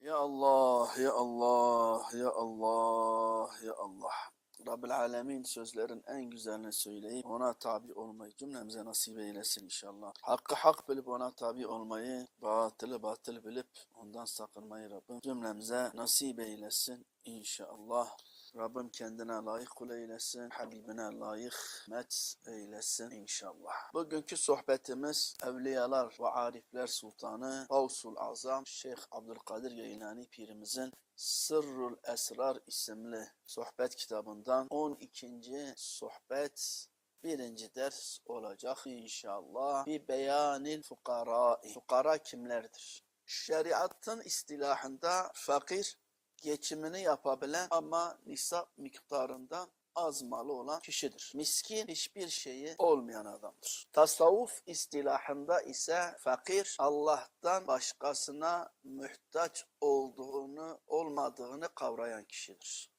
Ya Allah, ya Allah, ya Allah, ya Allah. Rabbil Alemin sözlerin en güzelini söyleyip ona tabi olmayı cümlemize nasip eylesin inşallah. Hakkı hak bilip ona tabi olmayı, batılı batıl bilip ondan sakınmayı Rabbim cümlemize nasip eylesin inşallah. Rabbim kendine layık kul eylesin, Habibine layık met eylesin inşallah. Bugünkü sohbetimiz Evliyalar ve Arifler Sultanı Gavsul Azam Şeyh Abdülkadir Geylani Pirimizin Sırrul Esrar isimli sohbet kitabından 12. sohbet birinci ders olacak inşallah. Bir beyanil fukara. Fukara kimlerdir? Şeriatın istilahında fakir geçimini yapabilen ama nisap miktarından az malı olan kişidir. Miskin hiçbir şeyi olmayan adamdır. Tasavvuf istilahında ise fakir Allah'tan başkasına muhtaç olduğunu olmadığını kavrayan kişidir.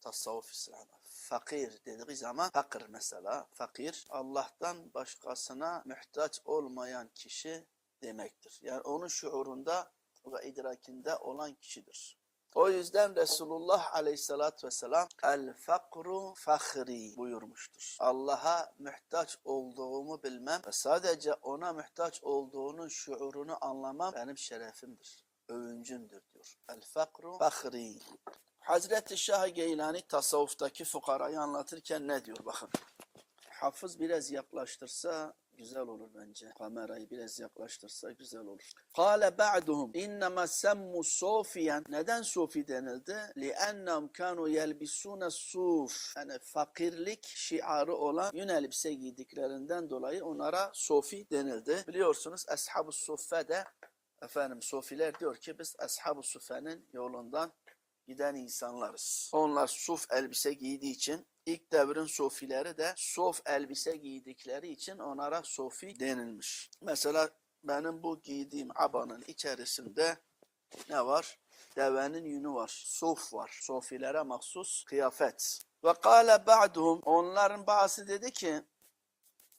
Tasavvuf istilahında. Fakir dediği zaman fakir mesela fakir Allah'tan başkasına muhtaç olmayan kişi demektir. Yani onun şuurunda ve idrakinde olan kişidir. O yüzden Resulullah aleyhissalatü vesselam el fakru fahri buyurmuştur. Allah'a muhtaç olduğumu bilmem ve sadece ona muhtaç olduğunun şuurunu anlamam benim şerefimdir, övüncümdür diyor. El fakru fahri. Hazreti Şah Geylani tasavvuftaki fukarayı anlatırken ne diyor bakın. Hafız biraz yaklaştırsa güzel olur bence. Kamerayı biraz yaklaştırsa güzel olur. Kale ba'duhum innema semmu sofiyen. Neden sofi denildi? Li'ennem kanu yelbisune suf. Yani fakirlik şiarı olan yün elbise giydiklerinden dolayı onlara sofi denildi. Biliyorsunuz ashab-ı suffe de efendim sofiler diyor ki biz ashab-ı suffenin yolundan giden insanlarız. Onlar suf elbise giydiği için ilk devrin sofileri de sof elbise giydikleri için onlara sofi denilmiş. Mesela benim bu giydiğim abanın içerisinde ne var? Devenin yünü var. Sof var. Sofilere mahsus kıyafet. Ve kâle ba'duhum onların bazı dedi ki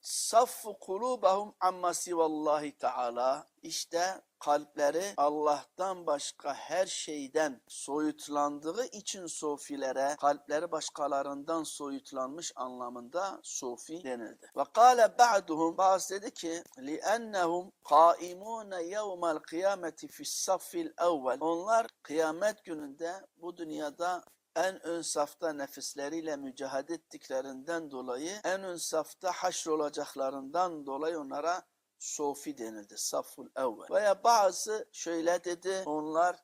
saffu kulubahum amma sivallahi teala işte kalpleri Allah'tan başka her şeyden soyutlandığı için sofilere kalpleri başkalarından soyutlanmış anlamında sofi denildi. Ve kâle ba'duhum bazı dedi ki li'ennehum qaimûne yevmel kıyameti fissaffil evvel onlar kıyamet gününde bu dünyada en ön safta nefisleriyle mücadele ettiklerinden dolayı en ön safta haşr olacaklarından dolayı onlara sofi denildi. Saful evvel. Veya bazı şöyle dedi onlar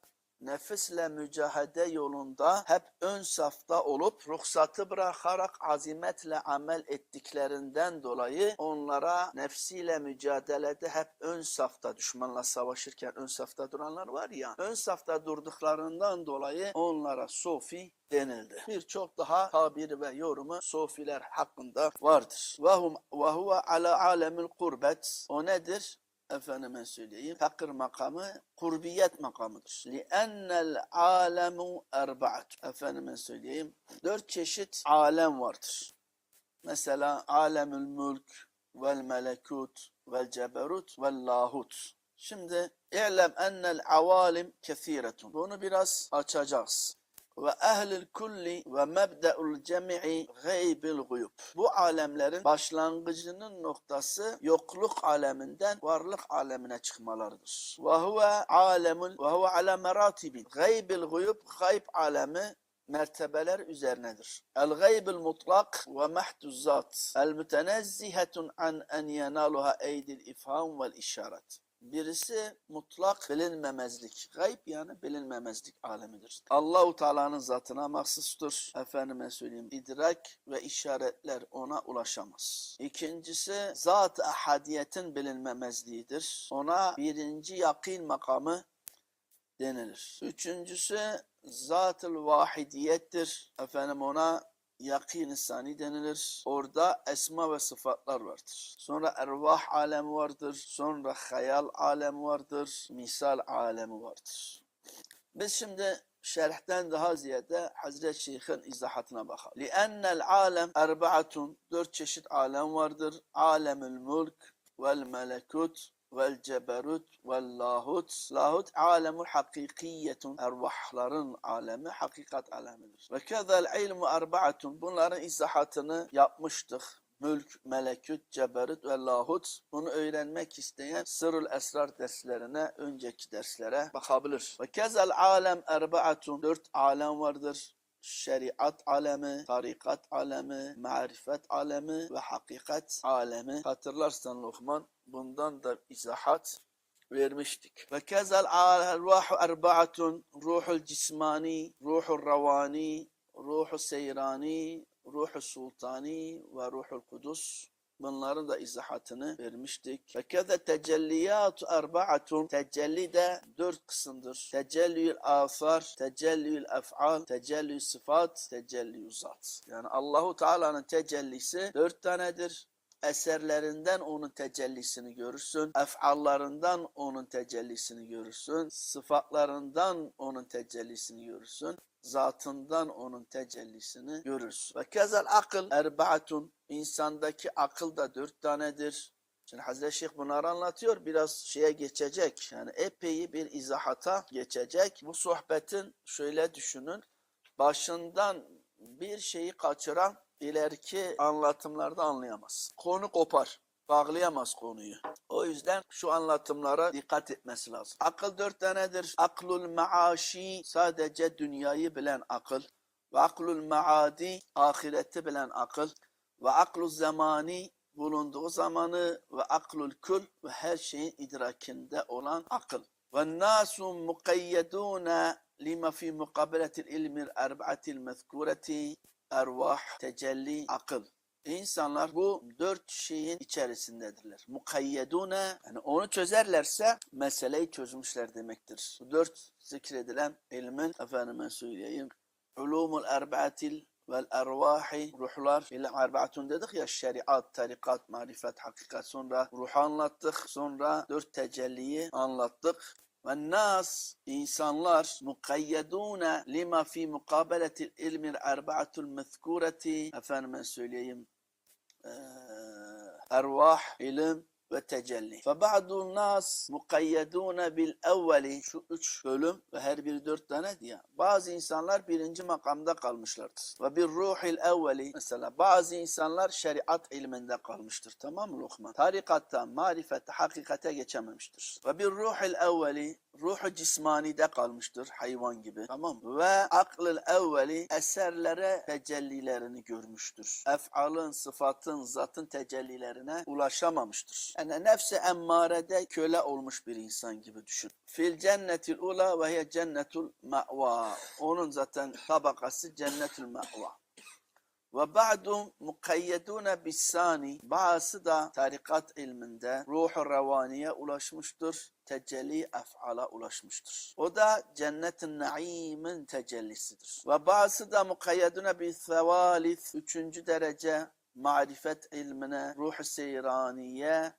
nefisle mücahede yolunda hep ön safta olup ruhsatı bırakarak azimetle amel ettiklerinden dolayı onlara nefsiyle mücadelede hep ön safta düşmanla savaşırken ön safta duranlar var ya ön safta durduklarından dolayı onlara sofi denildi. Birçok daha tabiri ve yorumu sofiler hakkında vardır. Ve hum ve ala alemil kurbet. O nedir? Efendime söyleyeyim fakir makamı kurbiyet makamıdır. Li'ennel alemu erba'at. Efendime söyleyeyim dört çeşit alem vardır. Mesela alemül mülk vel melekut vel ceberut vel lahut. Şimdi i'lem ennel avalim kethiretun. Bunu biraz açacağız ve ehlil kulli ve mebde'ul cemi'i gaybil guyub. Bu alemlerin başlangıcının noktası yokluk aleminden varlık alemine çıkmalarıdır. Ve huve alemul ve huve ala meratibin. Gaybil guyub gayb alemi mertebeler üzerinedir. El gaybul mutlak ve mahduz zat. El mütenezzihetun an en yenaluha eydil ifham vel işaret. Birisi mutlak bilinmemezlik. Gayb yani bilinmemezlik alemidir. Allahu Teala'nın zatına mahsustur. Efendime söyleyeyim idrak ve işaretler ona ulaşamaz. İkincisi zat ahadiyetin bilinmemezliğidir. Ona birinci yakin makamı denilir. Üçüncüsü zat-ı vahidiyettir. Efendim ona yakin-i sani denilir. Orada esma ve sıfatlar vardır. Sonra ervah alemi vardır. Sonra hayal alemi vardır. Misal alemi vardır. Biz şimdi şerhten daha ziyade Hazreti Şeyh'in izahatına bakalım. لِأَنَّ الْعَالَمْ اَرْبَعَةٌ Dört çeşit alem vardır. Alemül mülk vel melekut vel ceberut vel lahut. Lahut alemul hakikiyetun. Ervahların alemi, hakikat alemidir. Ve kezel ilmu erbaatun. Bunların izahatını yapmıştık. Mülk, melekut, ceberut ve lahut. Bunu öğrenmek isteyen sırrul esrar derslerine, önceki derslere bakabilir. Ve kezel alem erbaatun. Dört alem vardır şeriat alemi, tarikat alemi, marifet alemi ve hakikat alemi. Hatırlarsan Lokman bundan da izahat vermiştik. Ve kezel arvahu erbaatun ruhul cismani, ruhul ravani, ruhul seyrani, ruhul sultani ve ruhul kudus. Bunların da izahatını vermiştik. Ve keze tecelliyat erbaatun. Tecelli de dört kısımdır. Tecelliyül afar, tecelliyül ef'al, tecelliyül sıfat, tecelliyül zat. Yani Allahu Teala'nın tecellisi dört tanedir. Eserlerinden onun tecellisini görürsün. Ef'allarından onun tecellisini görürsün. Sıfatlarından onun tecellisini görürsün zatından onun tecellisini görürüz. Ve kezel akıl erbaatun insandaki akıl da dört tanedir. Şimdi Hazreti Şeyh bunları anlatıyor. Biraz şeye geçecek. Yani epey bir izahata geçecek. Bu sohbetin şöyle düşünün. Başından bir şeyi kaçıran ileriki anlatımlarda anlayamaz. Konu kopar. Bağlayamaz konuyu. O yüzden şu anlatımlara dikkat etmesi lazım. Akıl dört tanedir. Aklul maaşi sadece dünyayı bilen akıl. Ve aklul maadi ahireti bilen akıl. Ve aklul zamani bulunduğu zamanı ve aklul kul ve her şeyin idrakinde olan akıl. Ve nasu mukayyeduna lima fi mukabeletil ilmir erbatil mezkureti ervah, tecelli, akıl. İnsanlar bu dört şeyin içerisindedirler. Mukayyedune yani onu çözerlerse meseleyi çözmüşler demektir. Bu dört zikredilen ilmin efendime söyleyeyim. Ulumul erbaatil vel ervahi ruhlar ile erbaatun dedik ya şeriat, tarikat, marifet, hakikat sonra ruhu anlattık. Sonra dört tecelliyi anlattık. فالناس إنسان لارش مقيدون لما في مقابلة العلم الأربعة المذكورة أفان من آه، أرواح علم. Ve tecelli. Fe ba'du nas mukayyedune bil evveli şu üç bölüm ve her biri dört tane diye. Bazı insanlar birinci makamda kalmışlardır. Ve bir ruhil evveli mesela bazı insanlar şeriat ilminde kalmıştır. Tamam mı Lokman? Tarikatta, marifette, hakikate geçememiştir. Ve bir ruhil evveli ruhu cismanide kalmıştır hayvan gibi. Tamam? Ve aklıl evveli eserlere tecellilerini görmüştür. Ef'alın, sıfatın, zatın tecellilerine ulaşamamıştır. Yani nefsi emmarede köle olmuş bir insan gibi düşün. Fil cennetil ula ve hiye cennetul ma'va. Onun zaten tabakası cennetul ma'va. Ve ba'du mukayyedune bissani. Bazısı da tarikat ilminde ruhu revaniye ulaşmıştır. Tecelli ef'ala ulaşmıştır. O da cennetin naimin tecellisidir. Ve bazısı da mukayyedune bi sevalis. Üçüncü derece marifet ilmine, ruh-u seyraniye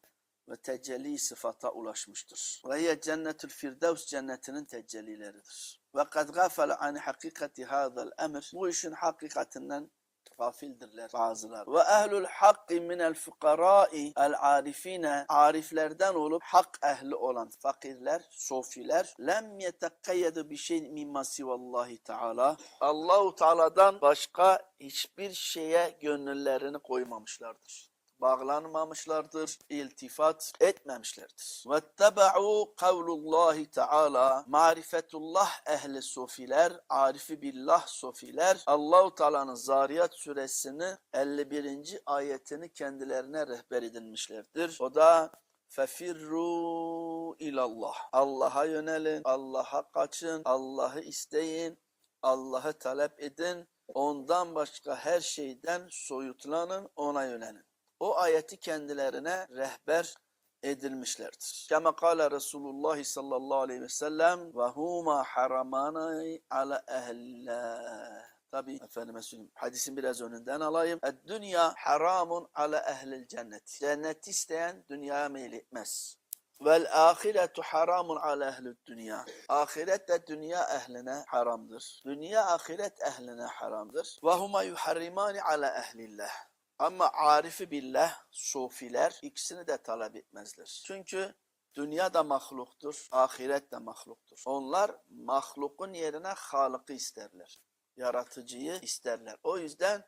ve tecelli sıfata ulaşmıştır. Ve hiye cennetül firdevs cennetinin tecellileridir. Ve kad gafele an hakikati hadal emr. Bu işin hakikatinden gafildirler bazılar. Ve ehlul hakki minel fukarai el arifine ariflerden olup hak ehli olan fakirler, sofiler lem yetekayyedu bir şey mimma sivallahi teala. Allahu Teala'dan başka hiçbir şeye gönüllerini koymamışlardır bağlanmamışlardır, iltifat etmemişlerdir. Vettebe'u kavlullahi Teala marifetullah ehli sofiler, arifi billah sofiler Allahu Teala'nın Zariyat suresini 51. ayetini kendilerine rehber edinmişlerdir. O da fefirru ilallah. Allah'a yönelin, Allah'a kaçın, Allah'ı isteyin, Allah'ı talep edin. Ondan başka her şeyden soyutlanın, ona yönelin o ayeti kendilerine rehber edilmişlerdir. Kama kâle Resulullah sallallahu aleyhi ve sellem ve huma haramani ala ehlillah. Tabi efendime söyleyeyim. Hadisin biraz önünden alayım. Dünya haramun ala ehlil cennet. Cennet isteyen dünyaya meyletmez. Vel ahiretu haramun ala ehlid dünya. Ahiret de dünya ehline haramdır. Dünya ahiret ehline haramdır. Ve huma yuharrimani ala ehlillah. Ama arifi billah, sofiler ikisini de talep etmezler. Çünkü Dünya da mahluktur, ahiret de mahluktur. Onlar mahlukun yerine Halık'ı isterler. Yaratıcıyı isterler. O yüzden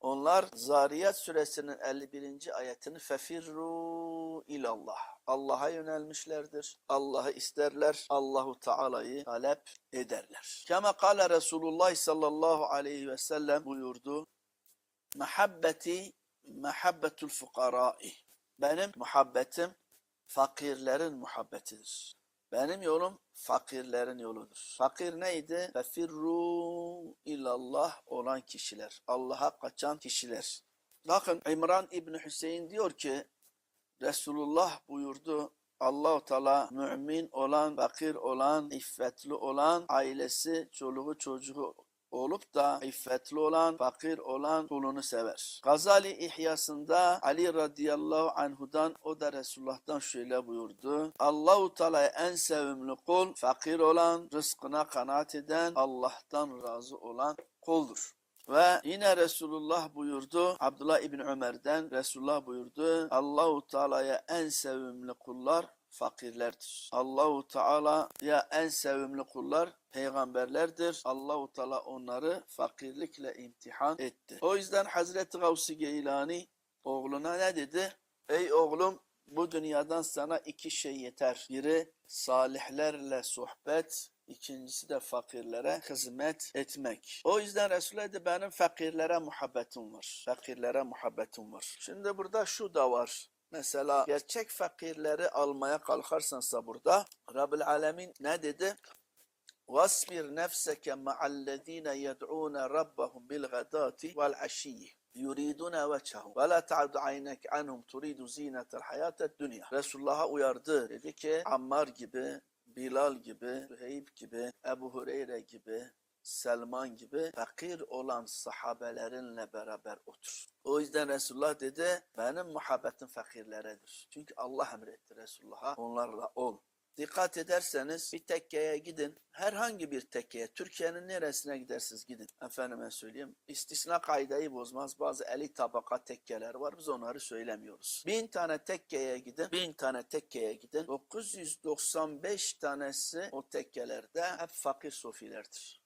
onlar Zariyat suresinin 51. ayetini fefirru ilallah. Allah'a yönelmişlerdir. Allah'ı isterler. Allahu Teala'yı talep ederler. Kema kâle Resulullah sallallahu aleyhi ve sellem buyurdu. Mehabbeti mehabbetul fukarai. Benim muhabbetim fakirlerin muhabbetidir. Benim yolum fakirlerin yoludur. Fakir neydi? Fefirru ilallah olan kişiler. Allah'a kaçan kişiler. Bakın İmran İbni Hüseyin diyor ki Resulullah buyurdu Allahu Teala mümin olan, fakir olan, iffetli olan, ailesi, çoluğu, çocuğu olup da iffetli olan, fakir olan kulunu sever. Gazali İhyasında Ali radıyallahu anhudan o da Resulullah'tan şöyle buyurdu. Allahu Teala'ya en sevimli kul fakir olan, rızkına kanaat eden, Allah'tan razı olan kuldur. Ve yine Resulullah buyurdu, Abdullah İbni Ömer'den Resulullah buyurdu, Allahu Teala'ya en sevimli kullar fakirlerdir. Allahu Teala'ya en sevimli kullar peygamberlerdir. Allahu Teala onları fakirlikle imtihan etti. O yüzden Hazreti Gavsi Geylani oğluna ne dedi? Ey oğlum bu dünyadan sana iki şey yeter. Biri salihlerle sohbet, İkincisi de fakirlere hizmet etmek. O yüzden Resulullah dedi benim fakirlere muhabbetim var. Fakirlere muhabbetim var. Şimdi burada şu da var. Mesela gerçek fakirleri almaya kalkarsansa burada Rabbil Alemin ne dedi? وَاصْبِرْ نَفْسَكَ مَعَ الَّذ۪ينَ يَدْعُونَ رَبَّهُمْ بِالْغَدَاةِ وَالْعَشِيِّ yuriduna veçhehu ve la ta'du aynek anhum turidu zinetel hayated dünya. Resulullah'a uyardı. Dedi ki Ammar gibi, Bilal gibi, Süheyb gibi, Ebu Hureyre gibi, Selman gibi fakir olan sahabelerinle beraber otur. O yüzden Resulullah dedi benim muhabbetim fakirleredir. Çünkü Allah emretti Resulullah'a onlarla ol. Dikkat ederseniz bir tekkeye gidin. Herhangi bir tekkeye, Türkiye'nin neresine gidersiniz gidin. Efendime söyleyeyim. İstisna kaydayı bozmaz. Bazı elit tabaka tekkeler var. Biz onları söylemiyoruz. Bin tane tekkeye gidin. Bin tane tekkeye gidin. 995 tanesi o tekkelerde hep fakir sofilerdir.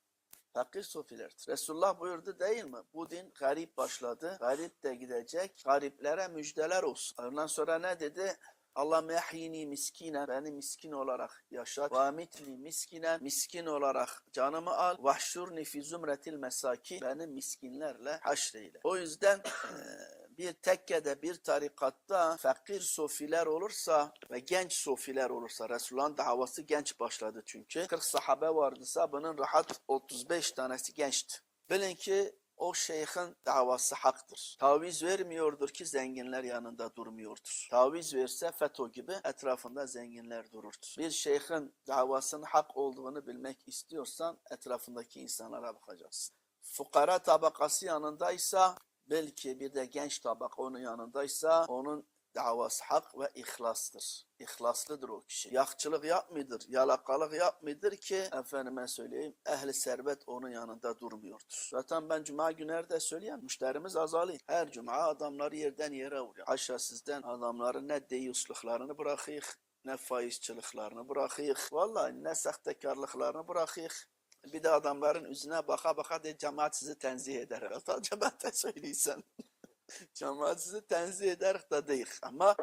Fakir sofilerdir. Resulullah buyurdu değil mi? Bu din garip başladı. Garip de gidecek. Gariplere müjdeler olsun. Ondan sonra ne dedi? Allah mehyini miskine beni miskin olarak yaşat. Ve mitli miskine miskin olarak canımı al. Vahşurni fi zümretil mesaki beni miskinlerle haşreyle. O yüzden bir tekkede bir tarikatta fakir sofiler olursa ve genç sofiler olursa Resulullah'ın davası genç başladı çünkü. 40 sahabe vardıysa bunun rahat 35 tanesi gençti. Bilin ki o şeyhin davası haktır. Taviz vermiyordur ki zenginler yanında durmuyordur. Taviz verse FETÖ gibi etrafında zenginler dururdur. Bir şeyhin davasının hak olduğunu bilmek istiyorsan etrafındaki insanlara bakacaksın. Fukara tabakası yanındaysa belki bir de genç tabak onun yanındaysa onun davası hak ve ihlastır. İhlaslıdır o kişi. Yakçılık yapmıdır, yalakalık yapmıdır ki efendime söyleyeyim ehli servet onun yanında durmuyordur. Zaten ben cuma günlerde söyleyen müşterimiz azalıyor. Her cuma adamları yerden yere vuruyor. Aşağı sizden adamların ne deyisluklarını bırakıyık, ne faizçiliklerini bırakıyık. Vallahi ne sahtekarlıklarını bırakıyık. Bir de adamların yüzüne baka baka de cemaat sizi tenzih eder. Hatta cemaate söyleysen. cemaat sizi tenzih eder da değil. Ama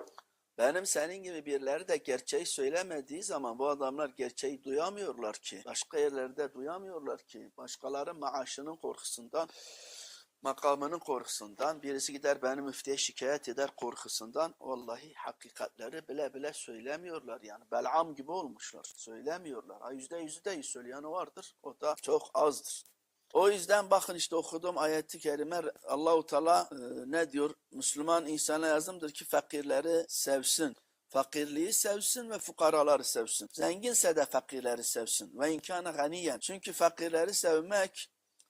benim senin gibi birileri de gerçeği söylemediği zaman bu adamlar gerçeği duyamıyorlar ki. Başka yerlerde duyamıyorlar ki. Başkaları maaşının korkusundan, makamının korkusundan, birisi gider beni müftiye şikayet eder korkusundan. Vallahi hakikatleri bile bile söylemiyorlar yani. Belam gibi olmuşlar. Söylemiyorlar. Ha yüzde yüzü de söyleyen vardır. O da çok azdır. O yüzden bakın işte okuduğum ayeti kerime Allahu Teala e, ne diyor? Müslüman insana yazımdır ki fakirleri sevsin. Fakirliği sevsin ve fukaraları sevsin. Zenginse de fakirleri sevsin. Ve imkanı ganiyen. Çünkü fakirleri sevmek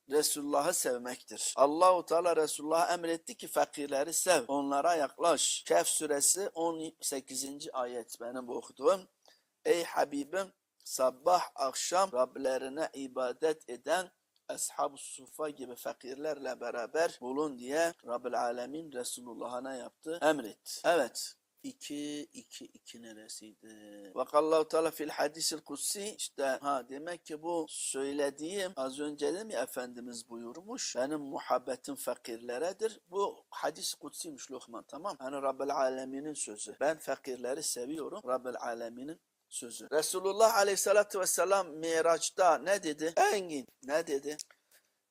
Resulullah'ı sevmektir. Allahu Teala Resulullah'a emretti ki fakirleri sev. Onlara yaklaş. Kehf suresi 18. ayet benim okuduğum. Ey Habibim sabah akşam Rablerine ibadet eden Ashab-ı Sufa gibi fakirlerle beraber bulun diye Rabbil Alemin Resulullah'a ne yaptı? Emretti. Evet. 2 2 2 neresiydi? Vakallahu Teala fil hadisil kutsi işte ha demek ki bu söylediğim az önce de mi Efendimiz buyurmuş benim muhabbetim fakirleredir. Bu hadis kutsiymiş Lokman tamam. Hani Rabbel Alemin'in sözü. Ben fakirleri seviyorum. Rabbel Alemin'in sözü. Resulullah Aleyhisselatü Vesselam Miraç'ta ne dedi? Engin ne dedi?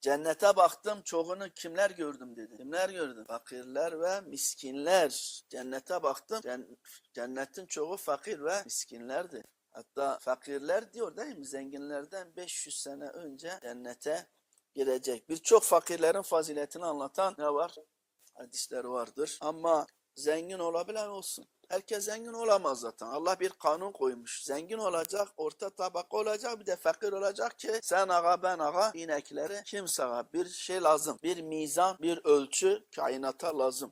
Cennete baktım çoğunu kimler gördüm dedi. Kimler gördüm? Fakirler ve miskinler. Cennete baktım. cen- cennetin çoğu fakir ve miskinlerdi. Hatta fakirler diyor değil mi? Zenginlerden 500 sene önce cennete girecek. Birçok fakirlerin faziletini anlatan ne var? Hadisler vardır. Ama zengin olabilen olsun. Herkes zengin olamaz zaten. Allah bir kanun koymuş. Zengin olacak, orta tabaka olacak, bir de fakir olacak ki sen ağa ben ağa inekleri kimse ağa. Bir şey lazım. Bir mizan, bir ölçü kainata lazım.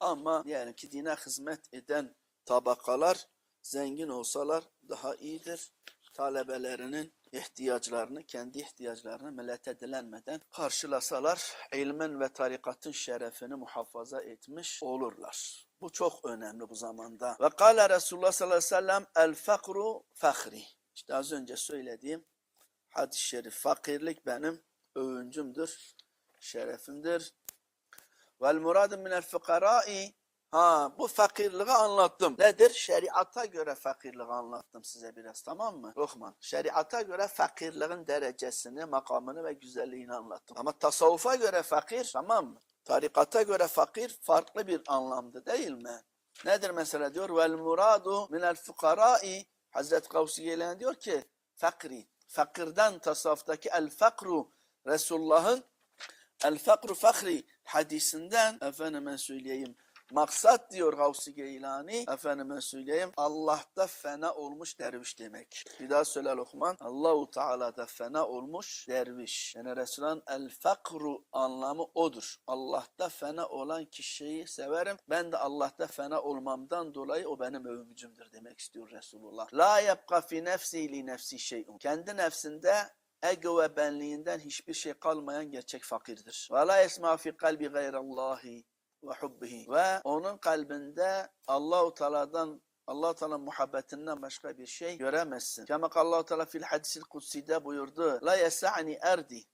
Ama diyelim ki dine hizmet eden tabakalar zengin olsalar daha iyidir. Talebelerinin ihtiyaçlarını, kendi ihtiyaçlarını millete dilenmeden karşılasalar ilmin ve tarikatın şerefini muhafaza etmiş olurlar. Bu çok önemli bu zamanda. Ve kâle Resulullah sallallahu aleyhi ve sellem el fakru fahri. İşte az önce söylediğim hadis-i şerif fakirlik benim övüncümdür, şerefimdir. Vel muradu minel fukarai Ha bu fakirliği anlattım. Nedir? Şeriata göre fakirliği anlattım size biraz tamam mı? Lokman. Şeriata göre fakirliğin derecesini, makamını ve güzelliğini anlattım. Ama tasavvufa göre fakir tamam mı? Tarikata göre fakir farklı bir anlamda değil mi? Nedir mesela diyor? Vel muradu minel fukarai Hazreti Gavsi diyor ki fakri. Fakirden tasavvuftaki el fakru Resulullah'ın el fakru fakri hadisinden efendime söyleyeyim Maksat diyor Gavsi Geylani, efendime söyleyeyim, Allah'ta fena olmuş derviş demek. Bir daha söyle Lokman. Allahu Teala'da fena olmuş derviş. Yani Resulullah'ın el fakru anlamı odur. Allah'ta fena olan kişiyi severim. Ben de Allah'ta fena olmamdan dolayı o benim övüncümdür demek istiyor Resulullah. La yabqa fi nefsi li nefsi şey'un. Kendi nefsinde ego ve benliğinden hiçbir şey kalmayan gerçek fakirdir. Ve la yesma fi kalbi gayrallahi ve hubbihi ve onun kalbinde Allahu Teala'dan Allah Teala muhabbetinden başka bir şey göremezsin. Kema Allah Teala fil hadisil kutsi'de buyurdu. La yes'ani erdi.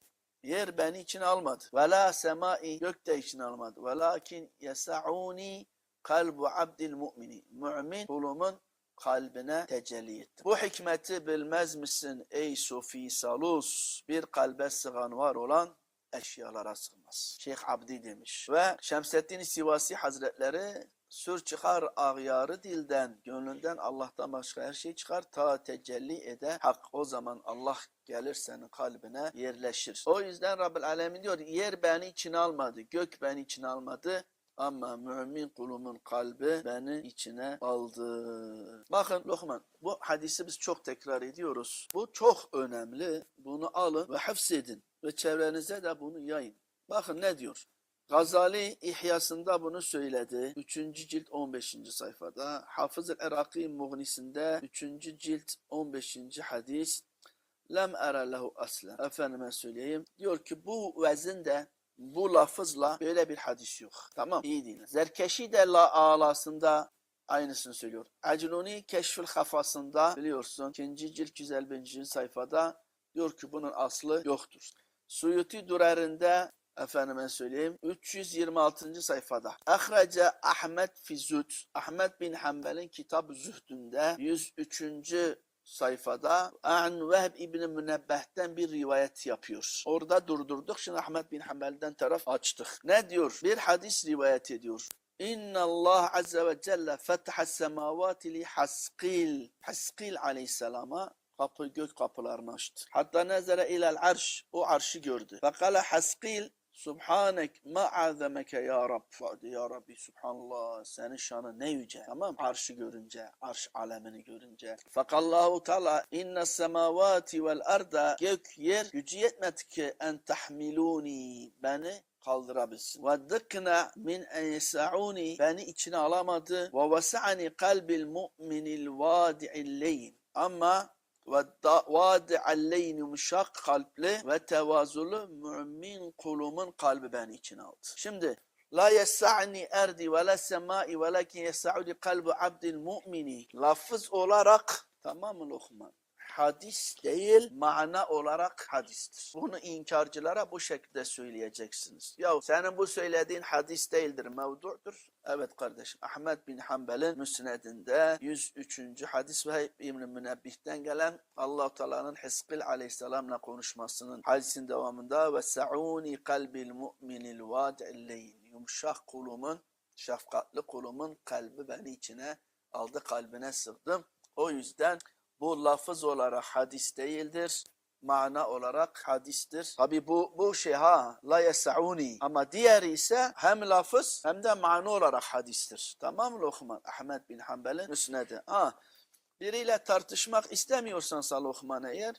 Yer beni için almadı. Ve la semai gök de için almadı. Ve lakin yes'uni kalbu abdil mu'mini. Mümin kulumun kalbine tecelli etti. Bu hikmeti bilmez misin ey Sofi Salus? Bir kalbe sığan var olan eşyalara sığmaz. Şeyh Abdi demiş. Ve Şemseddin Sivasi Hazretleri sür çıkar ağyarı dilden, gönlünden Allah'tan başka her şey çıkar ta tecelli ede hak. O zaman Allah gelir senin kalbine yerleşir. O yüzden Rabbül Alemin diyor yer beni içine almadı, gök beni içine almadı. Ama mümin kulumun kalbi beni içine aldı. Bakın Lokman bu hadisi biz çok tekrar ediyoruz. Bu çok önemli. Bunu alın ve hafzedin ve çevrenize de bunu yayın. Bakın ne diyor? Gazali İhyasında bunu söyledi. 3. cilt 15. sayfada. Hafız-ı Iraki Mughnisinde 3. cilt 15. hadis. Lem era lehu aslen. Efendime söyleyeyim. Diyor ki bu vezinde bu lafızla böyle bir hadis yok. Tamam iyi dinle. Zerkeşi de la alasında aynısını söylüyor. Acluni Keşfül Hafasında biliyorsun 2. cilt 151. sayfada diyor ki bunun aslı yoktur. Suyuti Durer'inde efendime söyleyeyim 326. sayfada. Ahrece Ahmet fi Zühd. Ahmet bin Hanbel'in kitab Zühdünde 103. sayfada An Vehb İbni Münebbeh'ten bir rivayet yapıyor. Orada durdurduk. Şimdi Ahmet bin Hanbel'den taraf açtık. Ne diyor? Bir hadis rivayet ediyor. İnna Allah azze ve celle fetaha semavati li Haskil. Haskil aleyhisselama kapı gök kapılarını açtı. Hatta nezere ilel arş. O arşı gördü. Fekale Haskil Subhanek ma azameke ya Rab. Fadi ya Rabbi Subhanallah senin şanı ne yüce. Tamam Arşı görünce, arş alemini görünce. Fakallahu Teala inne semavati vel arda gök yer gücü yetmedi ki en tahmiluni beni kaldırabilsin. Ve dıkna min en yesa'uni beni içine alamadı. Ve vesa'ani kalbil mu'minil vadi'illeyn. Ama ve vadi'alleyn yumuşak kalpli ve tevazulu mümin kulumun kalbi beni içine aldı. Şimdi La yes'ani erdi ve la semai velakin yes'udi kalbu abdil mu'mini. Lafız olarak tamam mı Lokman? Hadis değil, mana olarak hadistir. Bunu inkarcılara bu şekilde söyleyeceksiniz. Ya senin bu söylediğin hadis değildir, mevdu'dur. Evet kardeşim, Ahmet bin Hanbel'in müsnedinde 103. hadis ve İbn-i Münebbih'ten gelen allah Teala'nın Hizkil aleyhisselamla konuşmasının hadisin devamında ve sa'uni kalbil mu'minil vadi'illeyn yumuşak kulumun, şefkatli kulumun kalbi beni içine aldı, kalbine sığdım. O yüzden bu lafız olarak hadis değildir. Mana olarak hadistir. Tabi bu bu şey ha la yesauni ama diğeri ise hem lafız hem de mana olarak hadistir. Tamam Lokman? Ahmet bin Hanbel'in müsnedi. Ha, biriyle tartışmak istemiyorsan sa Lokman eğer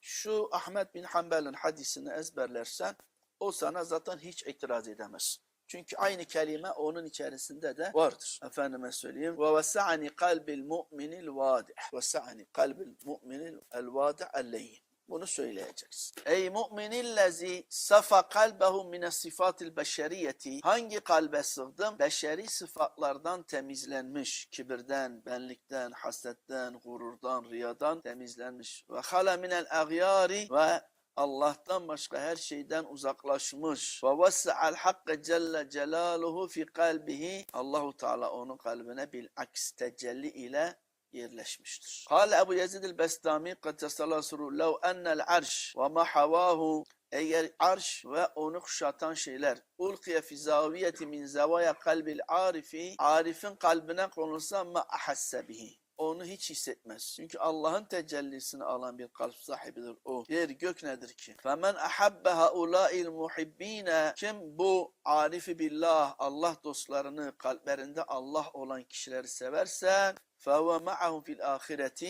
şu Ahmet bin Hanbel'in hadisini ezberlersen o sana zaten hiç itiraz edemez. Çünkü aynı kelime onun içerisinde de vardır. Efendime söyleyeyim. Ve vesa'ani kalbil mu'minil vadih. Vesa'ani kalbil mu'minil el vadih elleyin. Bunu söyleyeceksin. Ey mu'minillezi safa kalbehu mine sifatil beşeriyeti. Hangi kalbe sığdım? Beşeri sıfatlardan temizlenmiş. Kibirden, benlikten, hasetten, gururdan, riyadan temizlenmiş. Ve hala minel agyari ve Allah'tan başka her şeyden uzaklaşmış. Ve vesa'al hakkı celle celaluhu fi kalbihi. Allahu Teala onun kalbine bil aks tecelli ile yerleşmiştir. Kale Ebu Yazid el-Bestami Kaddesallahu lev ennel arş ve ma havahu eğer arş ve onu kuşatan şeyler ulkiye fi zaviyeti min zavaya kalbil arifi arifin kalbine konulsa ma ahasse bihi onu hiç hissetmez. Çünkü Allah'ın tecellisini alan bir kalp sahibidir o. Yer gök nedir ki? Femen ahabbe haulâil muhibbine kim bu arifi billah Allah dostlarını kalplerinde Allah olan kişileri severse فَهُوَ مَعَهُمْ فِي الْآخِرَةِ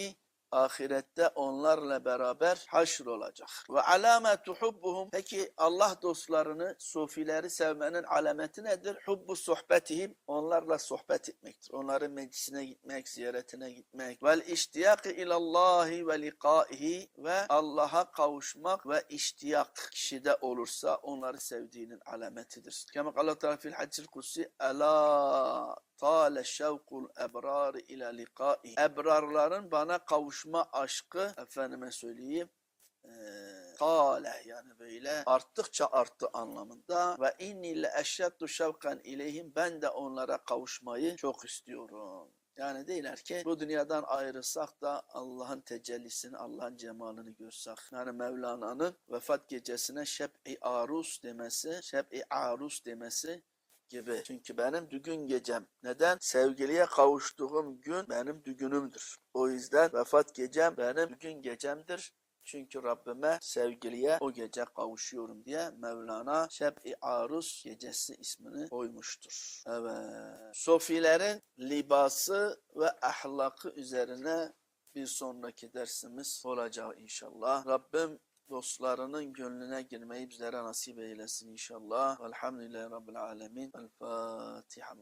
Ahirette onlarla beraber haşr olacak. Ve alametu hubbuhum peki Allah dostlarını, sufileri sevmenin alameti nedir? Hubbu sohbetihim onlarla sohbet etmektir. Onların meclisine gitmek, ziyaretine gitmek. Vel iştiyaki ilallahi ve liqaihi ve Allah'a kavuşmak ve iştiyak kişide olursa onları sevdiğinin alametidir. Kema Allah Teala fil haccil kutsi Ela Tale şevkul ebrar ile liqai. Ebrarların bana kavuşma aşkı efendime söyleyeyim tale yani böyle arttıkça arttı anlamında ve inni le eşeddu şevkan ileyhim ben de onlara kavuşmayı çok istiyorum. Yani değiller ki bu dünyadan ayrılsak da Allah'ın tecellisini, Allah'ın cemalini görsek. Yani Mevlana'nın vefat gecesine şeb-i arus demesi, şeb-i arus demesi gibi. Çünkü benim düğün gecem. Neden? Sevgiliye kavuştuğum gün benim düğünümdür. O yüzden vefat gecem benim düğün gecemdir. Çünkü Rabbime sevgiliye o gece kavuşuyorum diye Mevlana Şeb-i Arus gecesi ismini koymuştur. Evet. Sofilerin libası ve ahlakı üzerine bir sonraki dersimiz olacak inşallah. Rabbim dostlarının gönlüne girmeyi bizlere nasip eylesin inşallah. Velhamdülillahi Rabbil Alemin. El Fatiha.